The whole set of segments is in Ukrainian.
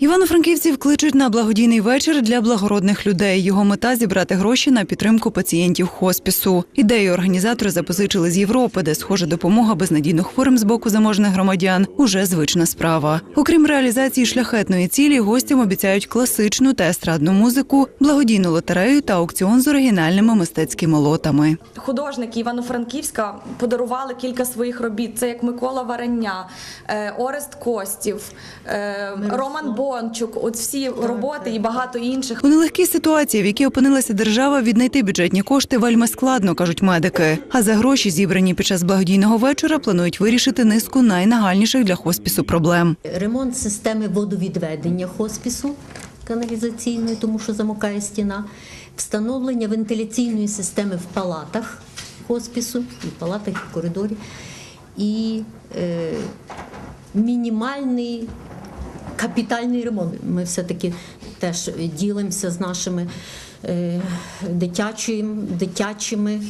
Івано-франківців кличуть на благодійний вечір для благородних людей. Його мета зібрати гроші на підтримку пацієнтів хоспісу. Ідею організатори запозичили з Європи, де схожа допомога безнадійно хворим з боку заможних громадян уже звична справа. Окрім реалізації шляхетної цілі, гостям обіцяють класичну та естрадну музику, благодійну лотерею та аукціон з оригінальними мистецькими лотами. Художники Івано-Франківська подарували кілька своїх робіт. Це як Микола Варення, е, Орест Костів, е, Роман Бончук. От всі роботи і багато інших. У нелегкій ситуації, в якій опинилася держава, віднайти бюджетні кошти вельми складно, кажуть медики. А за гроші, зібрані під час благодійного вечора, планують вирішити низку найнагальніших для хоспісу проблем. ремонт системи водовідведення хоспісу каналізаційної, тому що замокає стіна, встановлення вентиляційної системи в палатах хоспісу, і в палатах, і в коридорі, і е, мінімальний капітальний ремонт. Ми все-таки теж ділимося з нашими е, дитячими, дитячими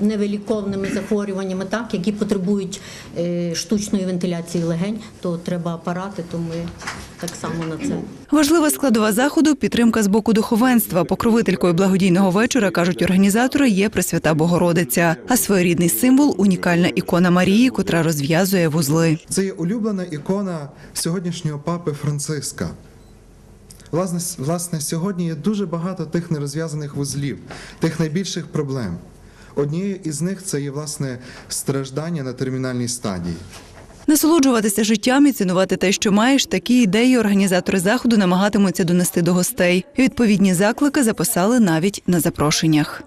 невеликовними невиліковними захворюваннями, так, які потребують е, штучної вентиляції легень, то треба апарати, то ми так само на це. Важлива складова заходу підтримка з боку духовенства. Покровителькою благодійного вечора кажуть організатори є Пресвята Богородиця, а своєрідний символ унікальна ікона Марії, котра розв'язує вузли. Це є улюблена ікона сьогоднішнього папи Франциска. Власне, власне, сьогодні є дуже багато тих нерозв'язаних вузлів, тих найбільших проблем. Однією із них це є власне страждання на термінальній стадії. Насолоджуватися життям і цінувати те, що маєш, такі ідеї організатори заходу намагатимуться донести до гостей. Відповідні заклики записали навіть на запрошеннях.